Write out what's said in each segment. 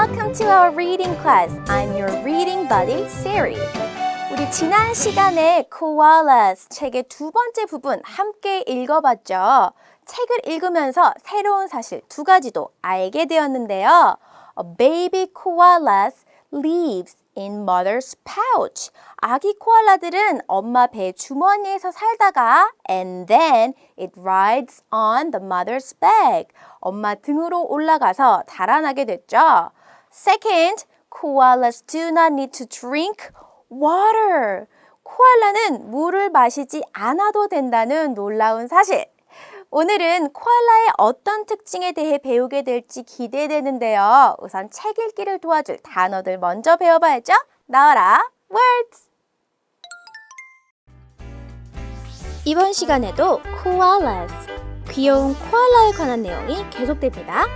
Welcome to our reading class. I'm your reading buddy, Siri. 우리 지난 시간에 Koalas 책의 두 번째 부분 함께 읽어봤죠. 책을 읽으면서 새로운 사실 두 가지도 알게 되었는데요. Baby koalas lives in mother's pouch. 아기 코알라들은 엄마 배 주머니에서 살다가 and then it rides on the mother's back. 엄마 등으로 올라가서 자라나게 됐죠. Second, koalas do not need to drink water. 코알라는 물을 마시지 않아도 된다는 놀라운 사실. 오늘은 코알라의 어떤 특징에 대해 배우게 될지 기대되는데요. 우선 책 읽기를 도와줄 단어들 먼저 배워봐야죠. 나와라, words! 이번 시간에도 koalas, 귀여운 코알라에 관한 내용이 계속됩니다.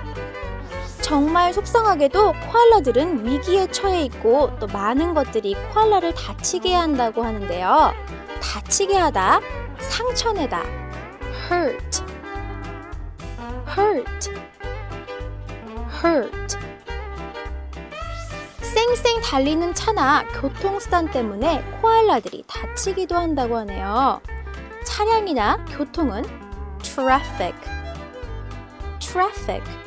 정말 속상하게도 코알라들은 위기에 처해 있고 또 많은 것들이 코알라를 다치게 한다고 하는데요. 다치게 하다, 상처내다, hurt, hurt, hurt. 쌩쌩 달리는 차나 교통수단 때문에 코알라들이 다치기도 한다고 하네요. 차량이나 교통은 traffic, traffic,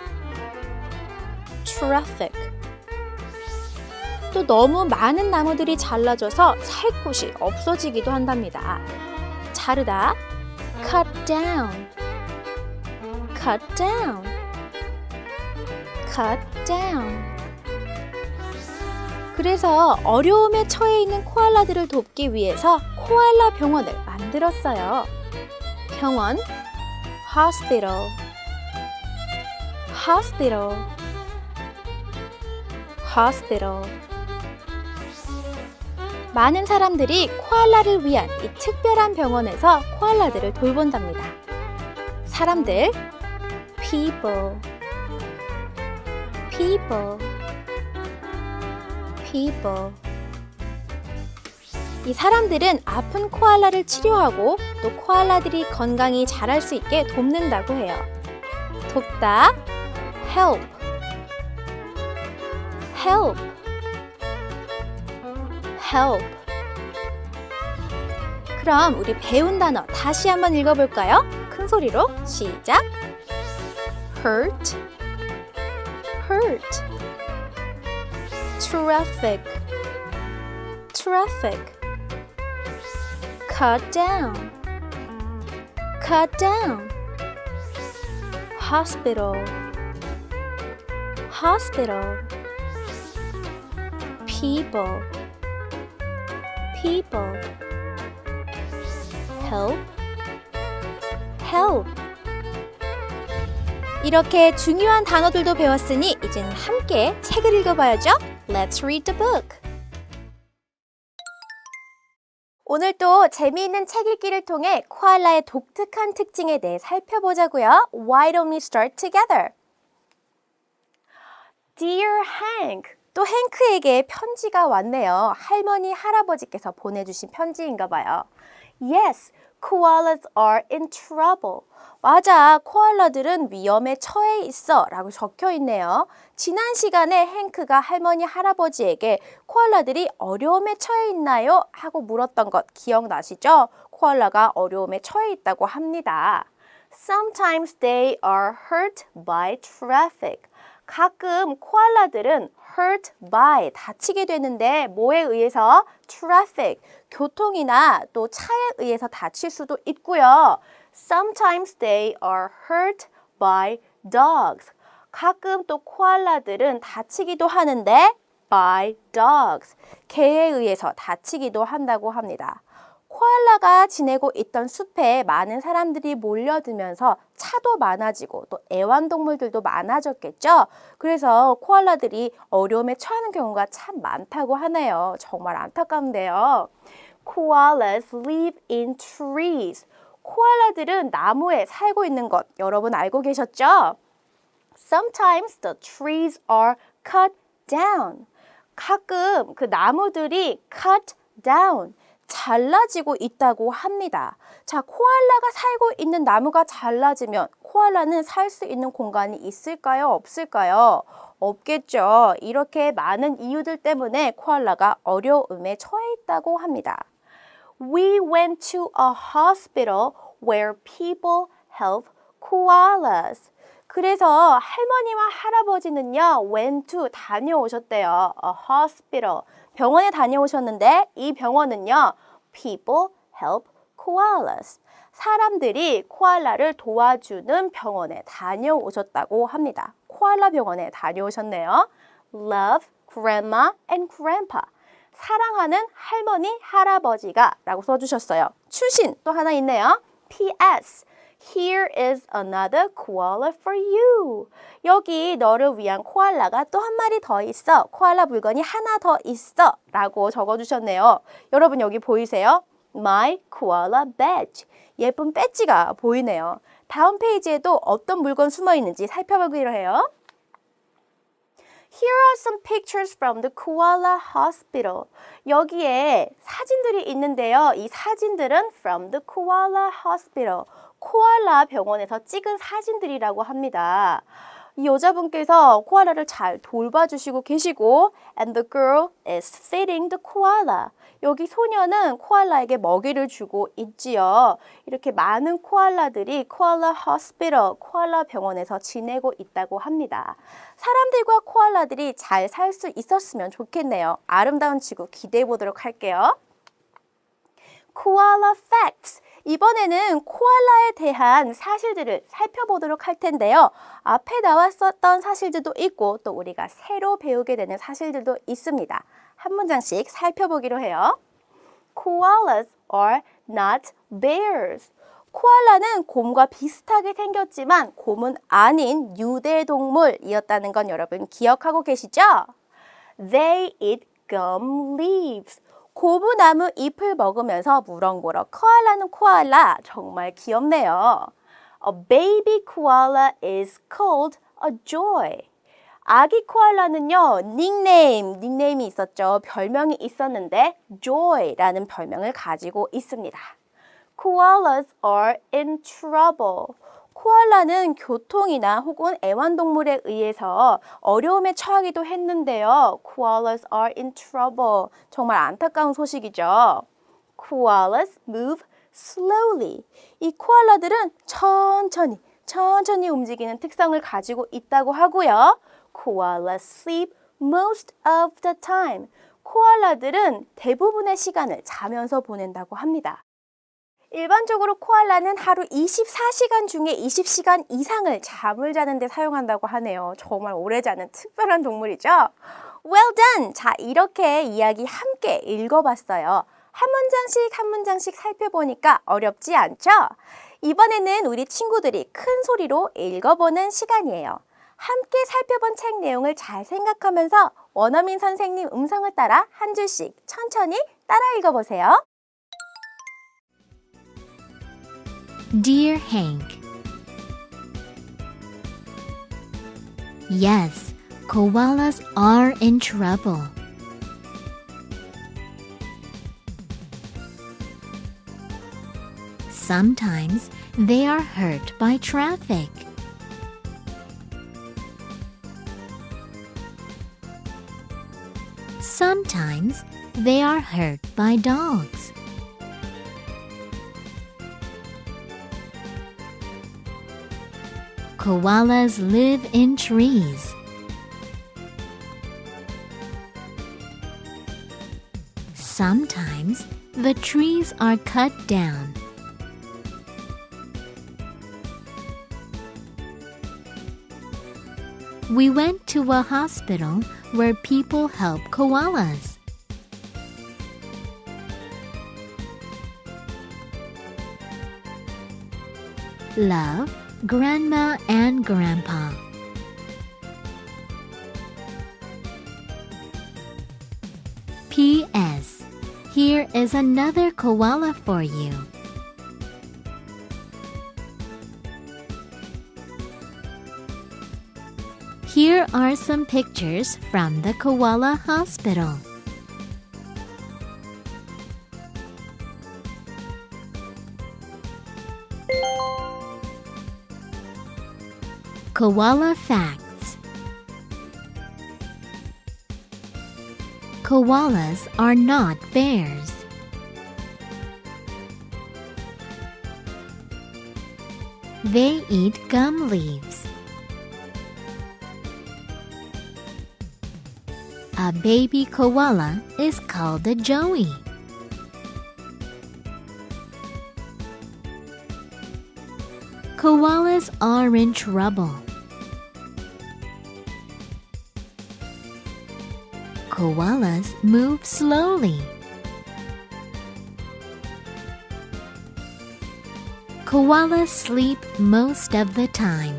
traffic. 또 너무 많은 나무들이 잘라져서 살 곳이 없어지기도 한답니다. 자르다, cut down, cut down, cut down. 그래서 어려움에 처해 있는 코알라들을 돕기 위해서 코알라 병원을 만들었어요. 병원, hospital, hospital, hospital. 많은 사람들이 코알라를 위한 이 특별한 병원에서 코알라들을 돌본답니다. 사람들, people, people, people. 이 사람들은 아픈 코알라를 치료하고 또 코알라들이 건강히 자랄 수 있게 돕는다고 해요. 돕다, help, help, help. 그럼 우리 배운 단어 다시 한번 읽어볼까요? 큰 소리로 시작. hurt, hurt. traffic, traffic. cut down, cut down. hospital, hospital. People, people. help, help. 이렇게 중요한 단어들도 배웠으니 이제는 함께 책을 읽어봐야죠. Let's read the book. 오늘 또 재미있는 책 읽기를 통해 코알라의 독특한 특징에 대해 살펴보자고요. Why don't we start together? Dear Hank. 또 행크에게 편지가 왔네요. 할머니, 할아버지께서 보내주신 편지인가 봐요. Yes, koalas are in trouble. 맞아, 코알라들은 위험에 처해 있어 라고 적혀 있네요. 지난 시간에 행크가 할머니, 할아버지에게 코알라들이 어려움에 처해 있나요? 하고 물었던 것 기억나시죠? 코알라가 어려움에 처해 있다고 합니다. Sometimes they are hurt by traffic. 가끔 코알라들은 hurt by 다치게 되는데 뭐에 의해서 traffic 교통이나 또 차에 의해서 다칠 수도 있고요. Sometimes they are hurt by dogs. 가끔 또 코알라들은 다치기도 하는데 by dogs 개에 의해서 다치기도 한다고 합니다. 코알라가 지내고 있던 숲에 많은 사람들이 몰려들면서 차도 많아지고 또 애완동물들도 많아졌겠죠. 그래서 코알라들이 어려움에 처하는 경우가 참 많다고 하네요. 정말 안타까운데요. Koalas live in trees. 코알라들은 나무에 살고 있는 것 여러분 알고 계셨죠? Sometimes the trees are cut down. 가끔 그 나무들이 cut down. 잘라지고 있다고 합니다. 자, 코알라가 살고 있는 나무가 잘라지면 코알라는 살 수 있는 공간이 있을까요? 없을까요? 없겠죠. 이렇게 많은 이유들 때문에 코알라가 어려움에 처해 있다고 합니다. We went to a hospital where people help koalas. 그래서 할머니와 할아버지는요, went to 다녀오셨대요. a hospital. 병원에 다녀오셨는데 이 병원은요, people help koalas. 사람들이 코알라를 도와주는 병원에 다녀오셨다고 합니다. 코알라 병원에 다녀오셨네요. Love grandma and grandpa. 사랑하는 할머니, 할아버지가 라고 써주셨어요. 추신 또 하나 있네요. P.S. Here is another koala for you. 여기 너를 위한 코알라가 또 한 마리 더 있어. 코알라 물건이 하나 더 있어. 라고 적어주셨네요. 여러분 여기 보이세요? My koala badge. 예쁜 배지가 보이네요. 다음 페이지에도 어떤 물건 숨어 있는지 살펴보기로 해요. Here are some pictures from the koala hospital. 여기에 사진들이 있는데요. 이 사진들은 from the koala hospital. 코알라 병원에서 찍은 사진들이라고 합니다. 이 여자분께서 코알라를 잘 돌봐주시고 계시고 and the girl is feeding the koala. 여기 소녀는 코알라에게 먹이를 주고 있지요. 이렇게 많은 코알라들이 코알라 호스피털, 코알라 병원에서 지내고 있다고 합니다. 사람들과 코알라들이 잘 살 수 있었으면 좋겠네요. 아름다운 지구 기대해 보도록 할게요. 코알라 facts. 이번에는 코알라에 대한 사실들을 살펴보도록 할 텐데요. 앞에 나왔었던 사실들도 있고 또 우리가 새로 배우게 되는 사실들도 있습니다. 한 문장씩 살펴보기로 해요. Koalas are not bears. 코알라는 곰과 비슷하게 생겼지만 곰은 아닌 유대 동물이었다는 건 여러분 기억하고 계시죠? They eat gum leaves. 고무나무 잎을 먹으면서 무럭무럭 커알라는 코알라 정말 귀엽네요. A baby koala is called a joy. 아기 코알라는요, 닉네임, 닉네임이 있었죠. 별명이 있었는데, Joy라는 별명을 가지고 있습니다. Koalas are in trouble. 코알라는 교통이나 혹은 애완동물에 의해서 어려움에 처하기도 했는데요. Koalas are in trouble. 정말 안타까운 소식이죠. Koalas move slowly. 이 코알라들은 천천히, 천천히 움직이는 특성을 가지고 있다고 하고요. Koalas sleep most of the time. 코알라들은 대부분의 시간을 자면서 보낸다고 합니다. 일반적으로 코알라는 하루 24시간 중에 20시간 이상을 잠을 자는데 사용한다고 하네요. 정말 오래 자는 특별한 동물이죠. Well done! 자, 이렇게 이야기 함께 읽어봤어요. 한 문장씩 한 문장씩 살펴보니까 어렵지 않죠? 이번에는 우리 친구들이 큰 소리로 읽어보는 시간이에요. 함께 살펴본 책 내용을 잘 생각하면서 원어민 선생님 음성을 따라 한 줄씩 천천히 따라 읽어보세요. Dear Hank, Yes, koalas are in trouble. Sometimes they are hurt by traffic. Sometimes they are hurt by dogs. Koalas live in trees. Sometimes the trees are cut down. We went to a hospital where people help koalas. Love, Grandma and Grandpa. P.S. Here is another koala for you. Here are some pictures from the Koala Hospital. Koala facts. Koalas are not bears. They eat gum leaves. A baby koala is called a joey. Koalas are in trouble. Koalas move slowly. Koalas sleep most of the time.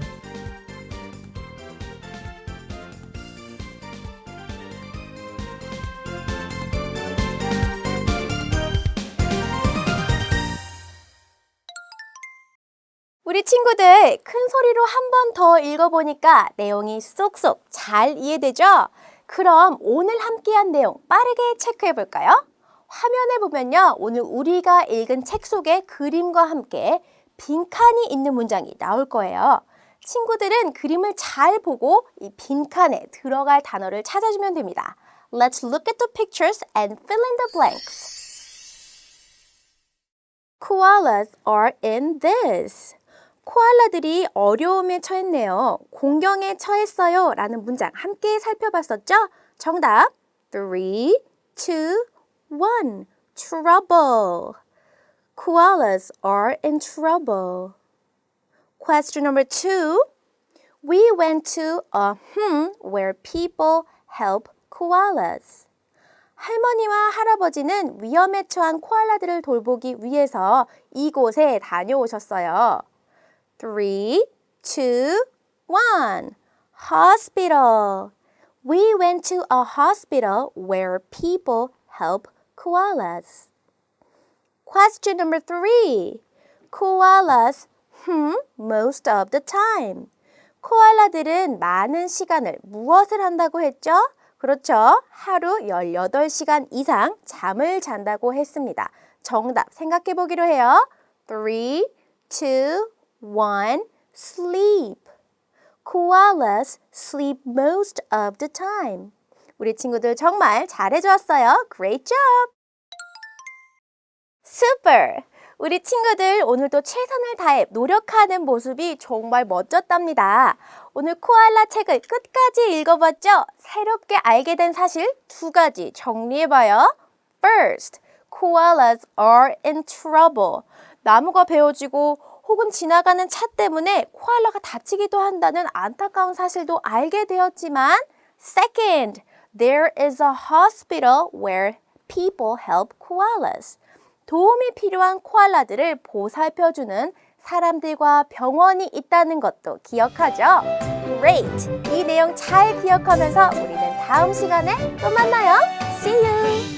우리 친구들 큰 소리로 한 번 더 읽어보니까 내용이 쏙쏙 잘 이해되죠? 그럼 오늘 함께한 내용 빠르게 체크해 볼까요? 화면에 보면요. 오늘 우리가 읽은 책 속에 그림과 함께 빈칸이 있는 문장이 나올 거예요. 친구들은 그림을 잘 보고 이 빈칸에 들어갈 단어를 찾아주면 됩니다. Let's look at the pictures and fill in the blanks. Koalas are in this. 코알라들이 어려움에 처했네요. 공경에 처했어요. 라는 문장 함께 살펴봤었죠? 정답 3, 2, 1 Trouble Koalas are in trouble Question number 2 We went to a hmm where people help koalas 할머니와 할아버지는 위험에 처한 코알라들을 돌보기 위해서 이곳에 다녀오셨어요. 3, 2, 1. Hospital. We went to a hospital where people help koalas. Question number 3. Koalas hmm most of the time. 코알라들은 많은 시간을 무엇을 한다고 했죠? 그렇죠. 하루 18시간 이상 잠을 잔다고 했습니다. 정답 생각해 보기로 해요. 3, 2, 1. Sleep. Koalas sleep most of the time. 우리 친구들 정말 잘해주었어요. Great job! Super! 우리 친구들 오늘도 최선을 다해 노력하는 모습이 정말 멋졌답니다. 오늘 코알라 책을 끝까지 읽어봤죠? 새롭게 알게 된 사실 두 가지 정리해봐요. First, koalas are in trouble. 나무가 베어지고 혹은 지나가는 차 때문에 코알라가 다치기도 한다는 안타까운 사실도 알게 되었지만 Second, there is a hospital where people help koalas. 도움이 필요한 코알라들을 보살펴주는 사람들과 병원이 있다는 것도 기억하죠? Great! 이 내용 잘 기억하면서 우리는 다음 시간에 또 만나요. See you!